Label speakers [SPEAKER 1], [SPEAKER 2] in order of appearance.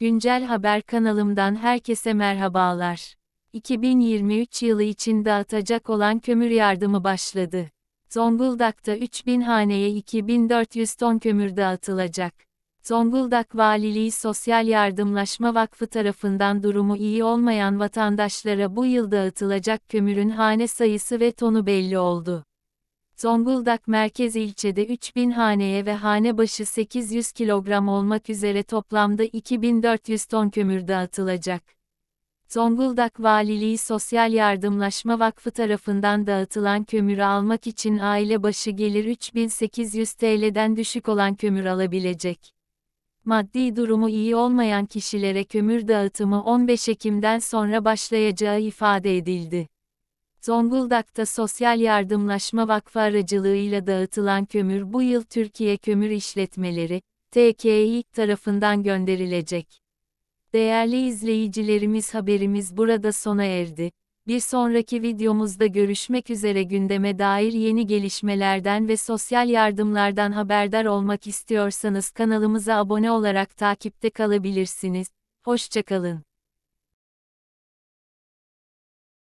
[SPEAKER 1] Güncel Haber kanalımdan herkese merhabalar. 2023 yılı için dağıtacak olan kömür yardımı başladı. Zonguldak'ta 3000 haneye 2400 ton kömür dağıtılacak. Zonguldak Valiliği Sosyal Yardımlaşma Vakfı tarafından durumu iyi olmayan vatandaşlara bu yıl dağıtılacak kömürün hane sayısı ve tonu belli oldu. Zonguldak merkez ilçede 3000 haneye ve hane başı 800 kilogram olmak üzere toplamda 2400 ton kömür dağıtılacak. Zonguldak Valiliği Sosyal Yardımlaşma Vakfı tarafından dağıtılan kömürü almak için aile başı gelir 3800 TL'den düşük olan kömür alabilecek. Maddi durumu iyi olmayan kişilere kömür dağıtımı 15 Ekim'den sonra başlayacağı ifade edildi. Zonguldak'ta Sosyal Yardımlaşma Vakfı aracılığıyla dağıtılan kömür bu yıl Türkiye Kömür İşletmeleri, TKİ tarafından gönderilecek. Değerli izleyicilerimiz haberimiz burada sona erdi. Bir sonraki videomuzda görüşmek üzere gündeme dair yeni gelişmelerden ve sosyal yardımlardan haberdar olmak istiyorsanız kanalımıza abone olarak takipte kalabilirsiniz. Hoşçakalın.